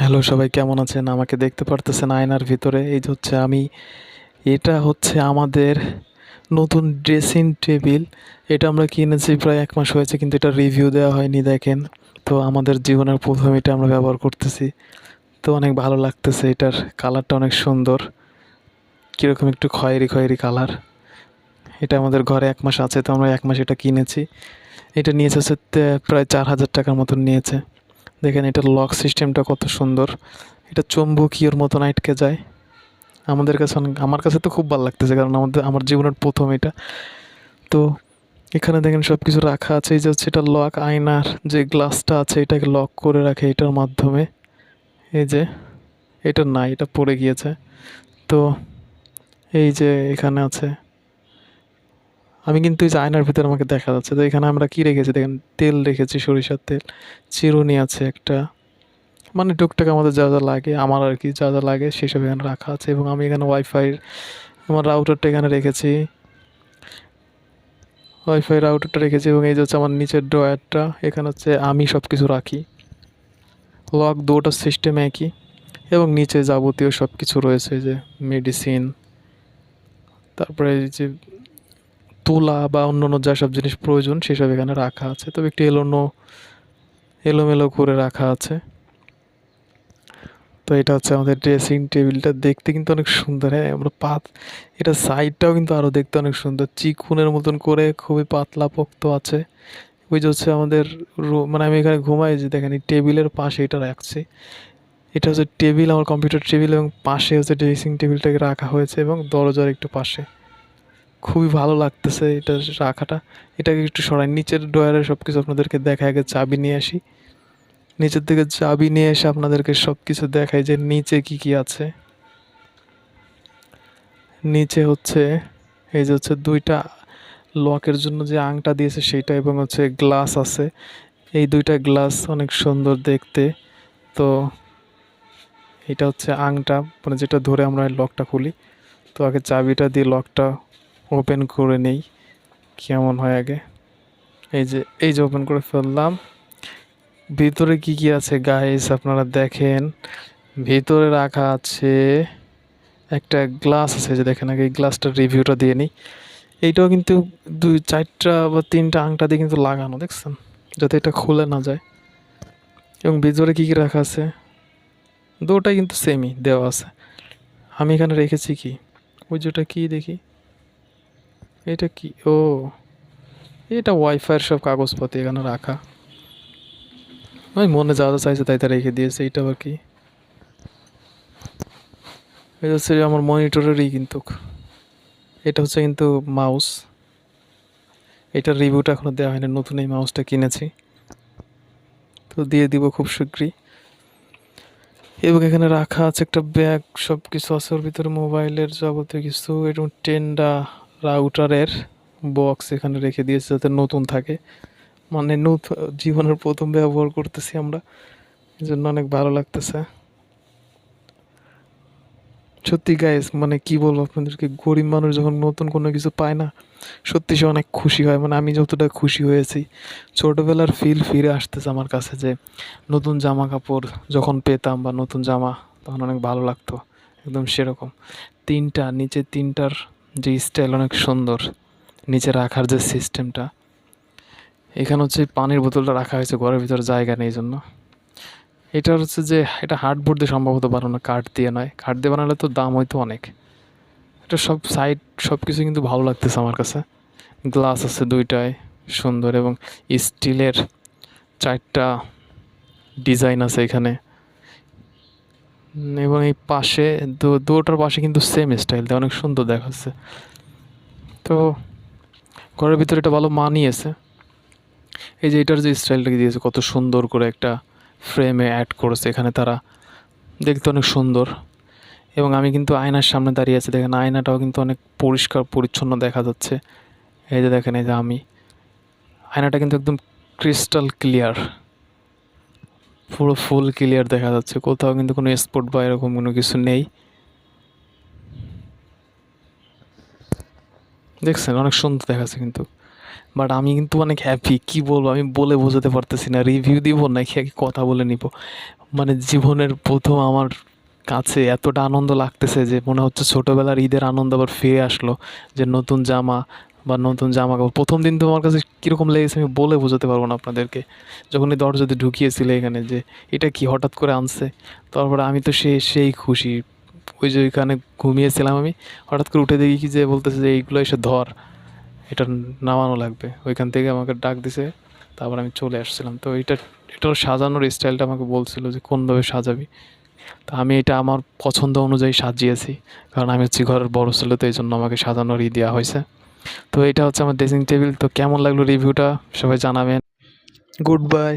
Hello, সবাই কেমন আছেন? আমাকে দেখতে পারতেছেন আয়নার ভিতরে। এই যে হচ্ছে আমি, এটা হচ্ছে আমাদের নতুন ড্রেসিং টেবিল এটা আমরা কিনেছি প্রায় এক মাস হয়েছে, কিন্তু এটা রিভিউ দেওয়া হয়নি, দেখেন। তো আমাদের জীবনের প্রথম এটা আমরা ব্যবহার করতেছি। তো অনেক ভালো লাগতেছে, এটার কালারটা অনেক সুন্দর। কীরকম একটু খয়েরি খয়েরি কালার এটা আমাদের ঘরে এক মাস আছে, তো আমরা এক মাস এটা কিনেছি। এটা নিয়েছে হচ্ছে প্রায় চার হাজার টাকার মতন নিয়েছে। দেখেন, এটার লক সিস্টেমটা কত সুন্দর। এটা চুম্বকীয়র মতন আটকে যায়। আমাদের কাছে আমার কাছে তো খুব ভালো লাগতেছে, কারণ আমাদের, আমার জীবনের প্রথম এটা। তো এখানে দেখেন সব কিছু রাখা আছে। এই যে হচ্ছে এটা লক আয়নার যে গ্লাসটা আছে, এটাকে লক করে রাখে এটার মাধ্যমে। এই যে, এটা নাই, এটা পড়ে গিয়েছে। তো এই যে এখানে আছে। আমি কিন্তু এই যে আয়নার ভিতরে আমাকে দেখা যাচ্ছে, তো এখানে আমরা কি রেখেছি? দেখেন, তেল রেখেছি, সরিষার তেল, চিরুনি আছে একটা। মানে টুকটাক আমাদের যা যা লাগে, আমার আর কি যা যা লাগে সেসব এখানে রাখা আছে এবং আমি এখানে ওয়াইফাই আমার রাউটারটা এখানে রেখেছি। ওয়াইফাই রাউটারটা রেখেছি এবং এই যে হচ্ছে আমার নিচের ড্রয়ারটা, এখানে হচ্ছে আমি সব কিছু রাখি। লক দুটোর সিস্টেম একই এবং নিচে যাবতীয় সব কিছু রয়েছে যে মেডিসিন তারপরে এই যে তুলা বা অন্য অন্য যা সব জিনিস প্রয়োজন, সেসব এখানে রাখা আছে। তবে একটু এলোনো, এলোমেলো করে রাখা আছে। তো এটা হচ্ছে আমাদের ড্রেসিং টেবিলটা দেখতে কিন্তু অনেক সুন্দর। হ্যাঁ আমরা পাত, এটা সাইডটাও কিন্তু আরও দেখতে অনেক সুন্দর। চিকুনের মতন করে খুবই পাতলা পোক্ত আছে। ওই যে হচ্ছে আমাদের মানে আমি এখানে ঘুমাই যে দেখেন এই টেবিলের পাশে এটা রাখছি। এটা হচ্ছে টেবিল আমার কম্পিউটার টেবিল এবং পাশে হচ্ছে ড্রেসিং টেবিলটাকে রাখা হয়েছে এবং দরজার একটু পাশে। খুবই ভালো লাগতেছে এটা রাখাটা। এটাকে একটু সরাই, নিচের ড্রয়ারে সব কিছু আপনাদেরকে দেখা আগে চাবি নিয়ে আসি। নিচের দিকে চাবি নিয়ে এসে আপনাদেরকে সব কিছু দেখাই যে নিচে কি কি আছে। নিচে হচ্ছে, এই যে হচ্ছে দুইটা লকের জন্য যে আংটা দিয়েছে সেইটা এবং হচ্ছে গ্লাস আছে। এই দুইটা গ্লাস অনেক সুন্দর দেখতে। তো এটা হচ্ছে আংটা মানে যেটা ধরে আমরা লকটা খুলি। তো আগে চাবিটা দিয়ে লকটা ওপেন করে নেই। কেমন হয় আগে? এই যে এই যে ওপেন করে ফেললাম। ভিতরে কি কি আছে গাইস আপনারা দেখেন। ভিতরে রাখা আছে একটা গ্লাস আছে যে দেখেন আগে গ্লাসটার রিভিউটা দিয়ে নিই। এইটাও কিন্তু দুই, চারটা বা তিনটা আংটা দিয়ে কিন্তু লাগানো, দেখছেন? যাতে এটা খুলে না যায়। এবং ভিতরে কি কি রাখা আছে? দুটাই কিন্তু সেমই দেওয়া আছে। আমি এখানে রেখেছি কি? ওই যেটা কী দেখি? এটা কি? ও। এটা ওয়াইফাইয়ের সব কাগজপত্র এখানে রাখা। ওই মনে যা যা চাইছে তাই তা রেখে দিয়েছে এটা আবার কি? এটা হচ্ছে আমার মনিটরেরই কিন্তু। এটা হচ্ছে কিন্তু মাউস এটার রিভিউটা এখনও দেওয়া হয়নি, নতুন এই মাউসটা কিনেছি। তো দিয়ে দিব খুব শীঘ্রই। এবং এখানে রাখা আছে একটা ব্যাগ সব কিছু আছে ওর ভিতরে মোবাইলের যাবতীয় কিছু এরকম টেন্ডা রাউটারের বক্স এখানে রেখে দিয়েছে যাতে নতুন থাকে। মানে নতুন জীবনের প্রথম ব্যবহার করতেছি আমরা। এই জন্য অনেক ভালো লাগতেছে। সত্যি গাইস মানে কি বলব আপনাদেরকে, গরিব মানুষ যখন নতুন কোনো কিছু পায় না, সত্যি সে অনেক খুশি হয়। মানে আমি যতটা খুশি হয়েছি, ছোটোবেলার ফিল ফিরে আসতেছে আমার কাছে যে, নতুন জামা কাপড় যখন পেতাম বা নতুন জামা, তখন অনেক ভালো লাগতো। একদম সেরকম। তিনটা নিচে তিনটার যে স্টাইল অনেক সুন্দর নিচে রাখার যে সিস্টেমটা এখানে হচ্ছে পানির বোতলটা রাখা হয়েছে, ঘরের ভিতরে জায়গা নেই জন্য এটা হচ্ছে যে, এটা হার্ডবোর্ড দিয়ে সম্ভবত বানানো, কাঠ দিয়ে নয়। কাঠ দিয়ে বানালে তো দাম হয়তো অনেক। এটা সব সাইড সব কিছু কিন্তু ভালো লাগতেছে আমার কাছে। গ্লাস আছে দুইটায়, সুন্দর এবং স্টিলের চারটা ডিজাইন আছে এখানে। এবং এই পাশে দুটোর পাশে কিন্তু সেম স্টাইল অনেক সুন্দর দেখাচ্ছে। তো ঘরের ভিতরে এটা ভালো মানিয়েছে। এই যে এটার যে স্টাইলটাকে দিয়েছে, কত সুন্দর করে একটা ফ্রেমে অ্যাড করেছে, এখানে তারা দেখতে অনেক সুন্দর। এবং আমি কিন্তু আয়নার সামনে দাঁড়িয়ে আছি, দেখেন আয়নাটাও কিন্তু অনেক পরিষ্কার, পরিচ্ছন্ন দেখা যাচ্ছে। এই যে দেখেন, এই যে আমি। আয়নাটা কিন্তু একদম ক্রিস্টাল ক্লিয়ার পুরো ফুল ক্লিয়ার দেখা যাচ্ছে। কোথাও কিন্তু কোনো স্পট বা এরকম কোনো কিছু নেই। দেখছেন? অনেক সুন্দর দেখাচ্ছে কিন্তু। বাট আমি কিন্তু অনেক হ্যাপি কি বলব? আমি বলে বোঝাতে পারতেছি না। রিভিউ দিব নাকি আগে কথা বলে নিব? মানে জীবনের প্রথম আমার কাছে এতটা আনন্দ লাগতেছে যে মনে হচ্ছে ছোটোবেলার ঈদের আনন্দ আবার ফিরে আসলো। যে নতুন জামা বা নতুন জামা কাপড় প্রথম দিন তো আমার কাছে কীরকম লেগেছে আমি বলে বোঝাতে পারব না আপনাদেরকে। যখন এই দরজাতে ঢুকিয়েছিলে এখানে যে, এটা কি হঠাৎ করে আনছে? তারপরে আমি তো সে, সেই খুশি। ওই যে ওইখানে ঘুমিয়েছিলাম আমি, হঠাৎ করে উঠে দেখি কি যে বলতেছে যে, এইগুলো এসে ধর। এটা নামানো লাগবে। ওইখান থেকে আমাকে ডাক দিছে, তারপর আমি চলে আসছিলাম। তো এটা এটার সাজানোর স্টাইলটা আমাকে বলছিল যে, কোনভাবে সাজাবি? তো আমি এটা আমার পছন্দ অনুযায়ী সাজিয়েছি। কারণ আমি হচ্ছি ঘরের বড় ছেলে, তো এই জন্য আমাকে সাজানোর ই দেওয়া হয়েছে। তো এটা হচ্ছে আমার ড্রেসিং টেবিল তো কেমন লাগল রিভিউটা সবাই জানাবেন। Good bye